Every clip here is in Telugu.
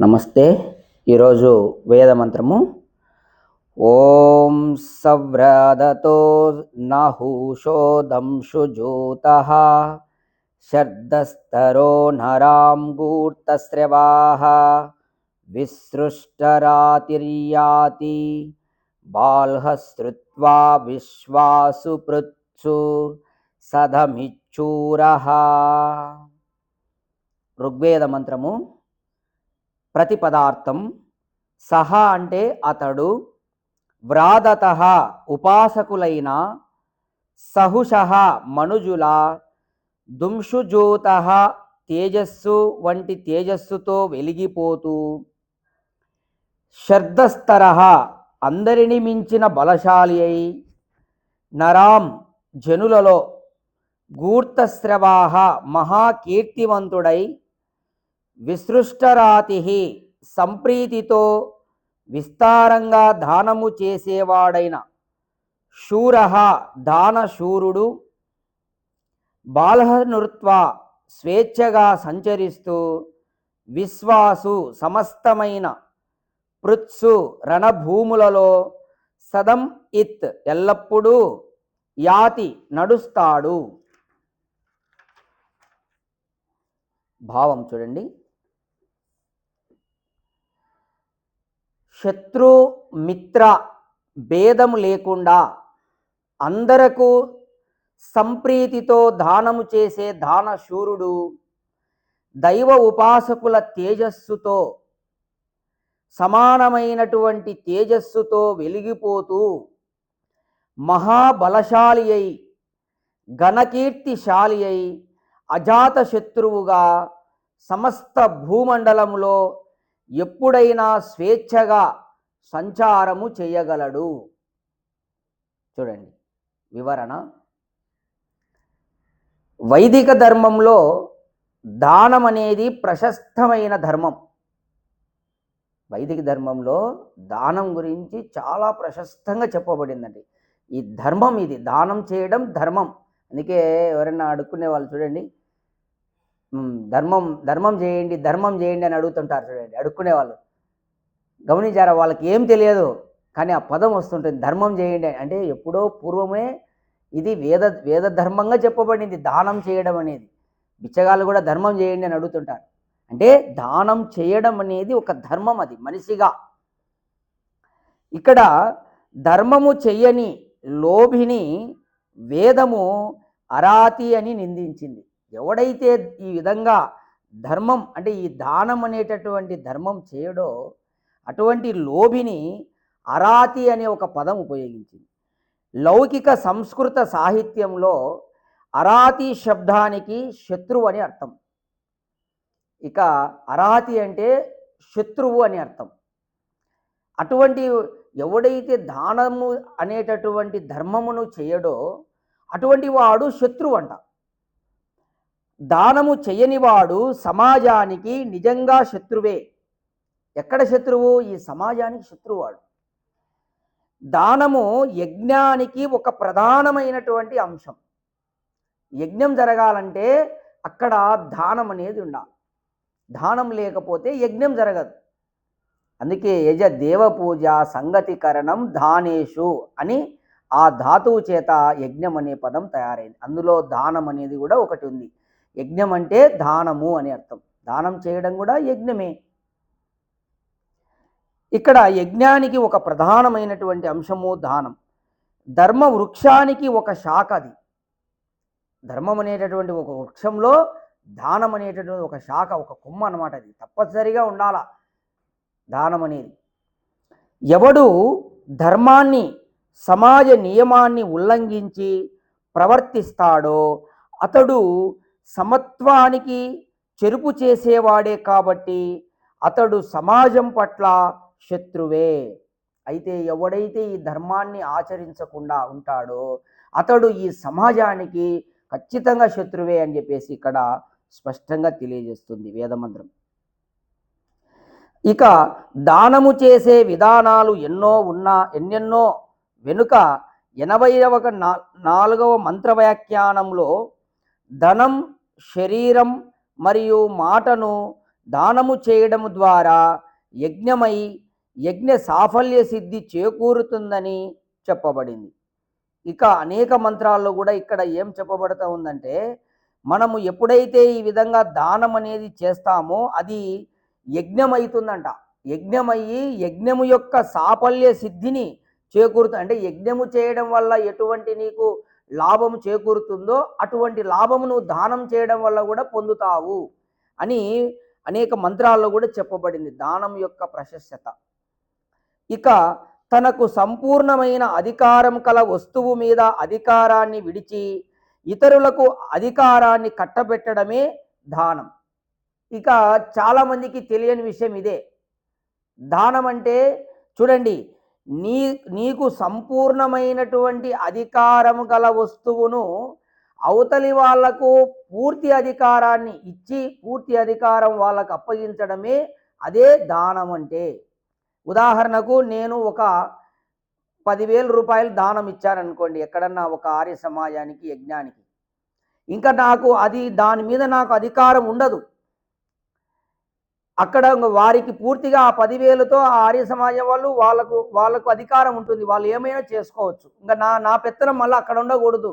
నమస్తే. ఈరోజు వేద మంత్రము. ఓం సవ్రదతో నహూషోదంశుజూత శర్దస్తరో నరాం గూర్తస్రవా విసృష్టరాతిర్యాతి బాల్హశ్రుత్వా విశ్వాసు పృత్సు సధమిచ్చూర ఋగ్వేద మంత్రము. ప్రతి పదార్థం సహ అంటే అతడు. వ్రాదత ఉపాసకులైన. సహుష మనుజుల. దుంషుజ్యోత తేజస్సు వంటి తేజస్సుతో వెలిగిపోతూ. శర్దస్తర అందరిని మించిన బలశాలి అయి. నరాం జనులలో గూర్తస్రవాహ మహాకీర్తివంతుడై. విసృష్టరాతి సంప్రీతితో విస్తారంగా దానము చేసేవాడైన శూర దానశూరుడు బాలహనృత్వ స్వేచ్ఛగా సంచరిస్తూ విశ్వాసు సమస్తమైన పృత్సు రణభూములలో సదం ఇత్ ఎల్లప్పుడూ యాతి నడుస్తాడు. భావం చూడండి. శత్రు మిత్ర భేదము లేకుండా అందరకు సంప్రీతితో దానము చేసే దానశూరుడు దైవ ఉపాసకుల తేజస్సుతో సమానమైనటువంటి తేజస్సుతో వెలిగిపోతూ మహాబలశాలి అయి ఘనకీర్తిశాలి అయి అజాత శత్రువుగా సమస్త భూమండలంలో ఎప్పుడైనా స్వేచ్ఛగా సంచారము చేయగలడు. చూడండి వివరణ. వైదిక ధర్మంలో దానం అనేది ప్రశస్తమైన ధర్మం. వైదిక ధర్మంలో దానం గురించి చాలా ప్రశస్తంగా చెప్పబడిందండి. ఈ ధర్మం ఇది దానం చేయడం ధర్మం. అందుకే ఎవరైనా అడుక్కునే వాళ్ళు చూడండి ధర్మం ధర్మం చేయండి ధర్మం చేయండి అని అడుగుతుంటారు చూడండి అడుక్కునే వాళ్ళు గమనించారా? వాళ్ళకి ఏం తెలియదు కానీ ఆ పదం వస్తుంటుంది ధర్మం చేయండి. అని. అంటే ఎప్పుడో పూర్వమే ఇది వేద వేద ధర్మంగా చెప్పబడింది దానం చేయడం అనేది. బిచ్చగాళ్ళు కూడా ధర్మం చేయండి అని అడుగుతుంటారు. అంటే దానం చేయడం అనేది ఒక ధర్మం అది మనిషిగా. ఇక్కడ ధర్మము చెయ్యని లోభిని వేదము అరాతి అని నిందించింది. ఎవడైతే ఈ విధంగా ధర్మం అంటే ఈ దానం అనేటటువంటి ధర్మం చేయడో అటువంటి లోభిని అరాతి అనే ఒక పదం ఉపయోగించింది. లౌకిక సంస్కృత సాహిత్యంలో అరాతి శబ్దానికి శత్రువు అని అర్థం. ఇక అరాతి అంటే శత్రువు అని అర్థం. అటువంటి ఎవడైతే దానము అనేటటువంటి ధర్మమును చేయడో అటువంటి వాడు శత్రువు అంట. దానము చేయనివాడు సమాజానికి నిజంగా శత్రువే. ఎక్కడ శత్రువు? ఈ సమాజానికి శత్రువాడు. దానము యజ్ఞానికి ఒక ప్రధానమైనటువంటి అంశం. యజ్ఞం జరగాలంటే అక్కడ దానం అనేది ఉండాలి. దానం లేకపోతే యజ్ఞం జరగదు. అందుకే యజ దేవ పూజ సంగతికరణం దానేషు అని ఆ ధాతువు చేత యజ్ఞం అనే పదం తయారైంది. అందులో దానం అనేది కూడా ఒకటి ఉంది. యజ్ఞం అంటే దానము అని అర్థం. దానం చేయడం కూడా యజ్ఞమే. ఇక్కడ యజ్ఞానికి ఒక ప్రధానమైనటువంటి అంశము దానం. ధర్మ వృక్షానికి ఒక శాఖ అది. ధర్మం అనేటటువంటి ఒక వృక్షంలో దానం అనేటటువంటి ఒక శాఖ ఒక కొమ్మ అనమాట అది. తప్పనిసరిగా ఉండాల దానం అనేది. ఎవడు ధర్మాన్ని సమాజ నియమాన్ని ఉల్లంఘించి ప్రవర్తిస్తాడో అతడు సమత్వానికి చెరుపు చేసేవాడే కాబట్టి అతడు సమాజం పట్ల శత్రువే. అయితే ఎవడైతే ఈ ధర్మాన్ని ఆచరించకుండా ఉంటాడో అతడు ఈ సమాజానికి ఖచ్చితంగా శత్రువే అని చెప్పేసి ఇక్కడ స్పష్టంగా తెలియజేస్తుంది వేదమంత్రం. ఇక దానము చేసే విధానాలు ఎన్నో ఉన్నా ఎన్నెన్నో వెనుక ఎనభైవ నా నాలుగవ మంత్ర వ్యాఖ్యానంలో ధనం శరీరం మరియు మాటను దానము చేయడం ద్వారా యజ్ఞమై యజ్ఞ సాఫల్య సిద్ధి చేకూరుతుందని చెప్పబడింది. ఇక అనేక మంత్రాల్లో కూడా ఇక్కడ ఏం చెప్పబడుతూ ఉందంటే మనము ఎప్పుడైతే ఈ విధంగా దానం అనేది చేస్తామో అది యజ్ఞమవుతుందంట యజ్ఞమయ్యి యజ్ఞము యొక్క సాఫల్య సిద్ధిని చేకూరుతుంది అంటే యజ్ఞము చేయడం వల్ల ఎటువంటి నీకు లాభం చేకూరుతుందో అటువంటి లాభమును దానం చేయడం వల్ల కూడా పొందుతావు అని అనేక మంత్రాల్లో కూడా చెప్పబడింది దానం యొక్క ప్రశస్యత. ఇక తనకు సంపూర్ణమైన అధికారం కల వస్తువు మీద అధికారాన్ని విడిచి ఇతరులకు అధికారాన్ని కట్టబెట్టడమే దానం. ఇక చాలామందికి తెలియని విషయం ఇదే. దానం అంటే చూడండి నీ నీకు సంపూర్ణమైనటువంటి అధికారం గల వస్తువును అవతలి వాళ్ళకు పూర్తి అధికారాన్ని ఇచ్చి పూర్తి అధికారం వాళ్ళకు అప్పగించడమే అదే దానం అంటే ఉదాహరణకు నేను ఒక పదివేల రూపాయలు దానం ఇచ్చాననుకోండి ఎక్కడన్నా ఒక ఆర్య సమాజానికి యజ్ఞానికి. ఇంకా నాకు అది దాని మీద నాకు అధికారం ఉండదు. అక్కడ వారికి పూర్తిగా ఆ పదివేలతో ఆ ఆర్య సమాజం వాళ్ళు వాళ్ళకు వాళ్ళకు అధికారం ఉంటుంది. వాళ్ళు ఏమైనా చేసుకోవచ్చు. ఇంకా నా నా పెత్తనం మళ్ళీ అక్కడ ఉండకూడదు.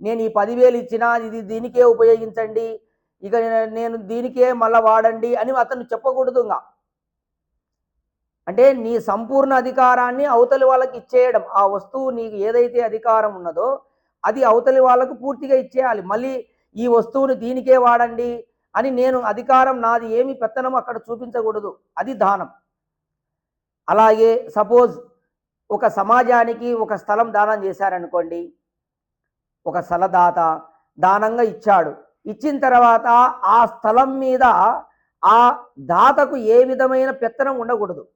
నేను ఈ పదివేలు ఇచ్చినా ఇది దీనికే ఉపయోగించండి. ఇక నేను దీనికే మళ్ళీ వాడండి అని అతను చెప్పకూడదు ఇంకా అంటే నీ సంపూర్ణ అధికారాన్ని అవతలి వాళ్ళకి ఇచ్చేయడం. ఆ వస్తువు నీకు ఏదైతే అధికారం ఉన్నదో అది అవతలి వాళ్ళకు పూర్తిగా ఇచ్చేయాలి. మళ్ళీ ఈ వస్తువుని దీనికే వాడండి. అని నేను అధికారం నాది ఏమి పెత్తనం అక్కడ చూపించకూడదు. అది దానం. అలాగే సపోజ్ ఒక సమాజానికి ఒక స్థలం దానం చేశారనుకోండి ఒక స్థలదాత దానంగా ఇచ్చాడు. ఇచ్చిన తర్వాత ఆ స్థలం మీద ఆ దాతకు ఏ విధమైన పెత్తనం ఉండకూడదు.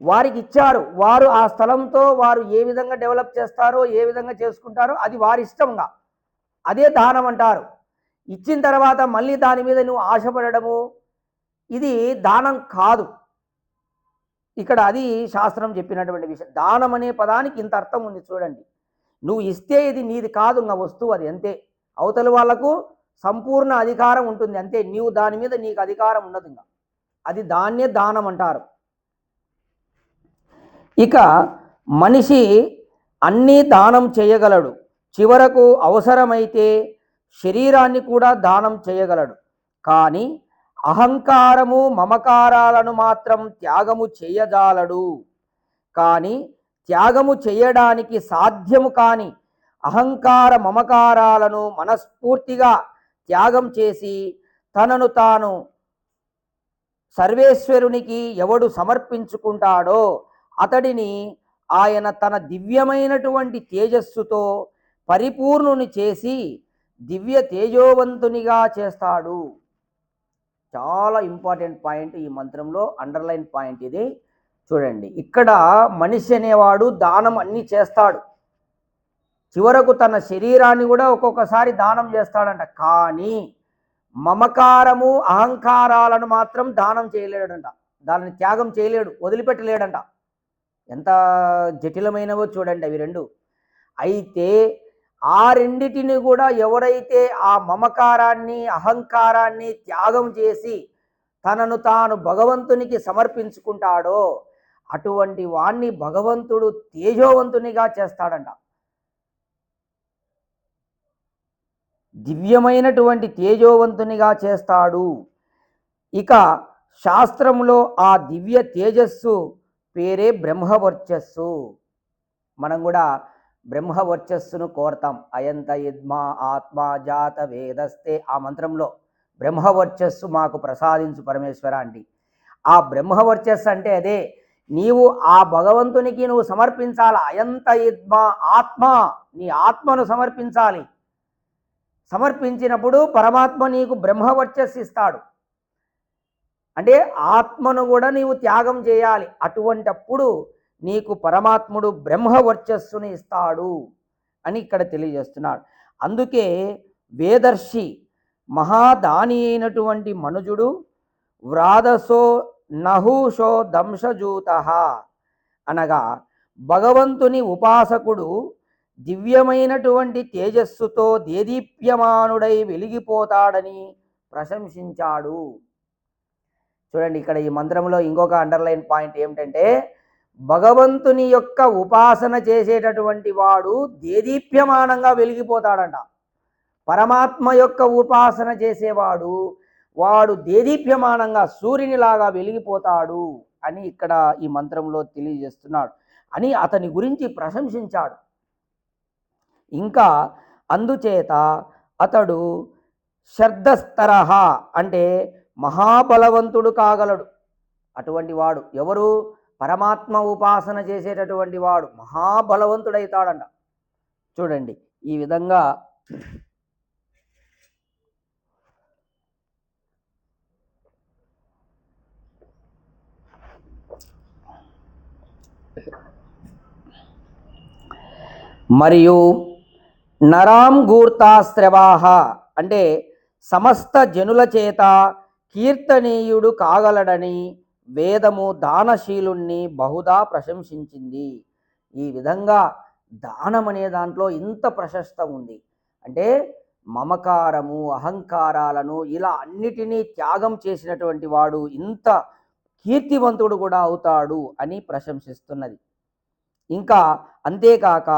వారికి ఇచ్చారు వారు ఆ స్థలంతో వారు ఏ విధంగా డెవలప్ చేస్తారో ఏ విధంగా చేసుకుంటారో అది వారి ఇష్టంగా. అదే దానం అంటారు. ఇచ్చిన తర్వాత మళ్ళీ దాని మీద నువ్వు ఆశపడము ఇది దానం కాదు. ఇక్కడ అది శాస్త్రం చెప్పినటువంటి విషయం. దానం అనే పదానికి ఇంత అర్థం ఉంది చూడండి. నువ్వు ఇస్తే ఇది నీది కాదు ఇంకా వస్తువు అది అంతే. అవతల వాళ్ళకు సంపూర్ణ అధికారం ఉంటుంది అంతే. నీవు దాని మీద నీకు అధికారం ఉండదు ఇంకా. అది దాన్నే దానం అంటారు. ఇక మనిషి అన్నీ దానం చేయగలడు. చివరకు అవసరమైతే శరీరాన్ని కూడా దానం చేయగలడు. కానీ అహంకారము మమకారాలను మాత్రం త్యాగము చేయజాలడు. కానీ త్యాగము చేయడానికి సాధ్యము కాని అహంకార మమకారాలను మనస్ఫూర్తిగా త్యాగం చేసి తనను తాను సర్వేశ్వరునికి ఎవడు సమర్పించుకుంటాడో అతడిని ఆయన తన దివ్యమైనటువంటి తేజస్సుతో పరిపూర్ణుని చేసి దివ్య తేజోవంతునిగా చేస్తాడు. చాలా ఇంపార్టెంట్ పాయింట్ ఈ మంత్రంలో అండర్లైన్ పాయింట్ ఇది. చూడండి ఇక్కడ మనిషి అనేవాడు దానం అన్నీ చేస్తాడు. చివరకు తన శరీరాన్ని కూడా ఒక్కొక్కసారి దానం చేస్తాడంట. కానీ మమకారము అహంకారాలను మాత్రం దానం చేయలేడంట. దానిని త్యాగం చేయలేడు వదిలిపెట్టలేడంట. ఎంత జటిలమైనవో చూడండి అవి రెండు. అయితే ఆ రెండిటిని కూడా ఎవరైతే ఆ మమకారాన్ని అహంకారాన్ని త్యాగం చేసి తనను తాను భగవంతునికి సమర్పించుకుంటాడో అటువంటి వాణ్ణి భగవంతుడు తేజోవంతునిగా చేస్తాడంట. దివ్యమైనటువంటి తేజోవంతునిగా చేస్తాడు. ఇక శాస్త్రంలో ఆ దివ్య తేజస్సు పేరే బ్రహ్మవర్చస్సు. మనం కూడా బ్రహ్మవర్చస్సును కోరతాం. అయంత యద్మా ఆత్మా జాత వేదస్తే ఆ మంత్రంలో బ్రహ్మవర్చస్సు మాకు ప్రసాదించు పరమేశ్వర అండి. ఆ బ్రహ్మవర్చస్సు అంటే అదే నీవు ఆ భగవంతునికి నువ్వు సమర్పించాలి? అయంత యద్మా ఆత్మ నీ ఆత్మను సమర్పించాలి. సమర్పించినప్పుడు పరమాత్మ నీకు బ్రహ్మవర్చస్సు ఇస్తాడు. అంటే ఆత్మను కూడా నీవు త్యాగం చేయాలి. అటువంటప్పుడు నీకు పరమాత్ముడు బ్రహ్మ వర్చస్సుని ఇస్తాడు అని ఇక్కడ తెలియజేస్తున్నాడు. అందుకే వేదర్శి మహాదాని అయినటువంటి మనుజుడు వ్రాదసో నహుషో దంశజూత అనగా భగవంతుని ఉపాసకుడు దివ్యమైనటువంటి తేజస్సుతో దేదీప్యమానుడై వెలిగిపోతాడని ప్రశంసించాడు. చూడండి ఇక్కడ ఈ మంత్రంలో ఇంకొక అండర్లైన్ పాయింట్ ఏమిటంటే భగవంతుని యొక్క ఉపాసన చేసేటటువంటి వాడు దేదీప్యమానంగా వెలిగిపోతాడంట. పరమాత్మ యొక్క ఉపాసన చేసేవాడు వాడు దేదీప్యమానంగా సూర్యునిలాగా వెలిగిపోతాడు అని ఇక్కడ ఈ మంత్రంలో తెలియజేస్తున్నాడు. అని అతని గురించి ప్రశంసించాడు. ఇంకా అందుచేత అతడు శర్ధస్తరహ అంటే మహాబలవంతుడు కాగలడు. అటువంటి వాడు ఎవరు? పరమాత్మ ఉపాసన చేసేటటువంటి వాడు మహాబలవంతుడైతాడంట. చూడండి ఈ విధంగా మరియు నరాం గూర్తాశ్రవాహ అంటే సమస్త జనుల చేత కీర్తనీయుడు కాగలడని వేదము దానశీలుణ్ణి బహుదా ప్రశంసించింది. ఈ విధంగా దానం అనే దాంట్లో ఇంత ప్రశస్త ఉంది. అంటే మమకారము అహంకారాలను ఇలా అన్నిటినీ త్యాగం చేసినటువంటి వాడు ఇంత కీర్తివంతుడు కూడా అవుతాడు అని ప్రశంసిస్తున్నది. ఇంకా అంతేకాక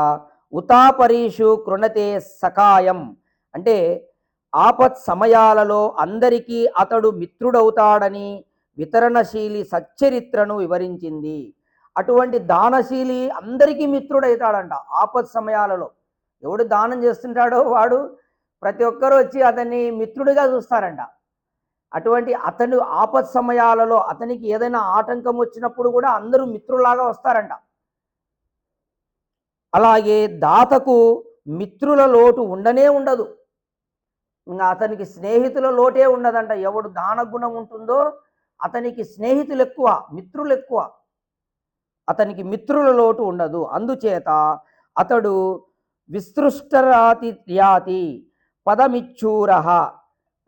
ఉతాపరీషు కృణతే సకాయం అంటే ఆపత్ సమయాలలో అందరికీ అతడు మిత్రుడవుతాడని వితరణశీలి సచ్చరిత్రను వివరించింది. అటువంటి దానశీలి అందరికీ మిత్రుడవుతాడంట ఆపత్ సమయాలలో. ఎవడు దానం చేస్తుంటాడో వాడు ప్రతి ఒక్కరూ వచ్చి అతన్ని మిత్రుడిగా చూస్తారంట. అటువంటి అతను ఆపత్ సమయాలలో అతనికి ఏదైనా ఆటంకం వచ్చినప్పుడు కూడా అందరూ మిత్రులాగా వస్తారంట. అలాగే దాతకు మిత్రుల లోటు ఉండనే ఉండదు. ఇంకా అతనికి స్నేహితుల లోటే ఉండదంట ఎవడు దాన గుణం ఉంటుందో అతనికి స్నేహితులు ఎక్కువ మిత్రులు ఎక్కువ అతనికి మిత్రుల లోటు ఉండదు. అందుచేత అతడు విస్తృష్టరాతి ర్యాతి పదమిచ్చూర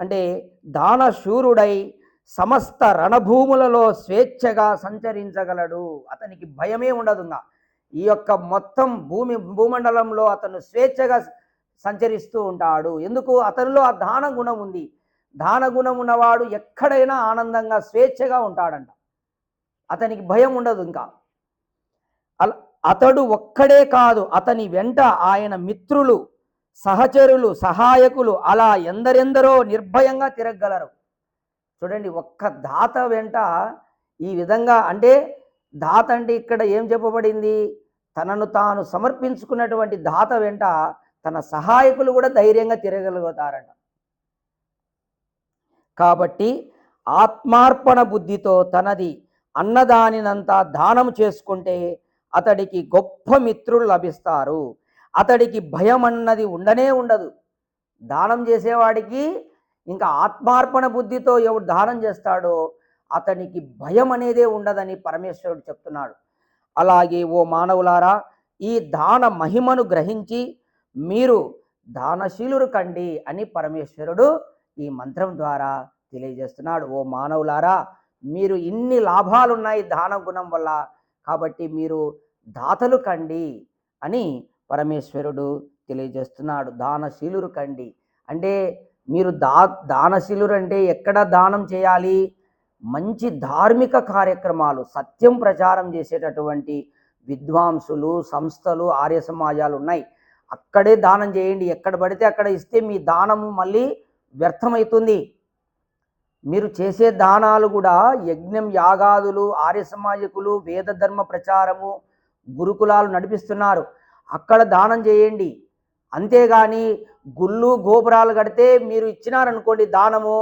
అంటే దానశూరుడై సమస్త రణభూములలో స్వేచ్ఛగా సంచరించగలడు. అతనికి భయమే ఉండదు ఈ యొక్క మొత్తం భూమి భూమండలంలో అతను స్వేచ్ఛగా సంచరిస్తూ ఉంటాడు. ఎందుకు? అతనిలో ఆ దాన గుణం ఉంది. దానగుణం ఉన్నవాడు ఎక్కడైనా ఆనందంగా స్వేచ్ఛగా ఉంటాడంట. అతనికి భయం ఉండదు ఇంకా. అతడు ఒక్కడే కాదు అతని వెంట ఆయన మిత్రులు సహచరులు సహాయకులు అలా ఎందరెందరో నిర్భయంగా తిరగగలరు. చూడండి ఒక్క దాత వెంట ఈ విధంగా అంటే దాత అంటే ఇక్కడ ఏం చెప్పబడింది? తనను తాను సమర్పించుకున్నటువంటి దాత వెంట తన సహాయకులు కూడా ధైర్యంగా తిరగలుగుతారంట. కాబట్టి ఆత్మార్పణ బుద్ధితో తనది అన్నదానినంతా దానం చేసుకుంటే అతడికి గొప్ప మిత్రులు లభిస్తారు. అతడికి భయం అన్నది ఉండనే ఉండదు. దానం చేసేవాడికి ఇంకా ఆత్మార్పణ బుద్ధితో ఎవడు దానం చేస్తాడో అతనికి భయం అనేదే ఉండదని పరమేశ్వరుడు చెప్తున్నాడు. అలాగే ఓ మానవులారా ఈ దాన మహిమను గ్రహించి మీరు దానశీలురు కండి అని పరమేశ్వరుడు ఈ మంత్రం ద్వారా తెలియజేస్తున్నాడు. ఓ మానవులారా మీరు ఇన్ని లాభాలు ఉన్నాయి దాన గుణం వల్ల కాబట్టి మీరు దాతలు కండి అని పరమేశ్వరుడు తెలియజేస్తున్నాడు. దానశీలురు కండి. అంటే మీరు దా దానశీలురు అంటే ఎక్కడ దానం చేయాలి? మంచి ధార్మిక కార్యక్రమాలు సత్యం ప్రచారం చేసేటటువంటి విద్వాంసులు సంస్థలు ఆర్య సమాజాలు ఉన్నాయి. అక్కడే దానం చేయండి. ఎక్కడ పడితే అక్కడ ఇస్తే మీ దానము మళ్ళీ వ్యర్థమవుతుంది. మీరు చేసే దానాలు కూడా యజ్ఞం యాగాదులు ఆర్య సమాజకులు వేద ధర్మ ప్రచారము గురుకులాలు నడిపిస్తున్నారు. అక్కడ దానం చేయండి. అంతేగాని గుళ్ళు గోపురాలు కడితే మీరు ఇచ్చినారనుకోండి దానము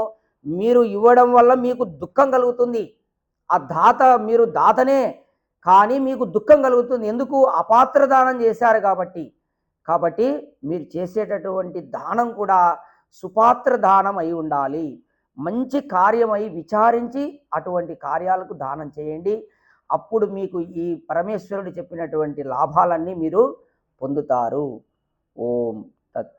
మీరు ఇవ్వడం వల్ల మీకు దుఃఖం కలుగుతుంది. ఆ దాత మీరు దాతనే కానీ మీకు దుఃఖం కలుగుతుంది. ఎందుకు? అపాత్ర దానం చేశారు కాబట్టి. కాబట్టి మీరు చేసేటటువంటి దానం కూడా సుపాత్ర దానం అయి ఉండాలి. మంచి కార్యమై విచారించి అటువంటి కార్యాలకు దానం చేయండి. అప్పుడు మీకు ఈ పరమేశ్వరుడు చెప్పినటువంటి లాభాలన్నీ మీరు పొందుతారు. ఓం తత్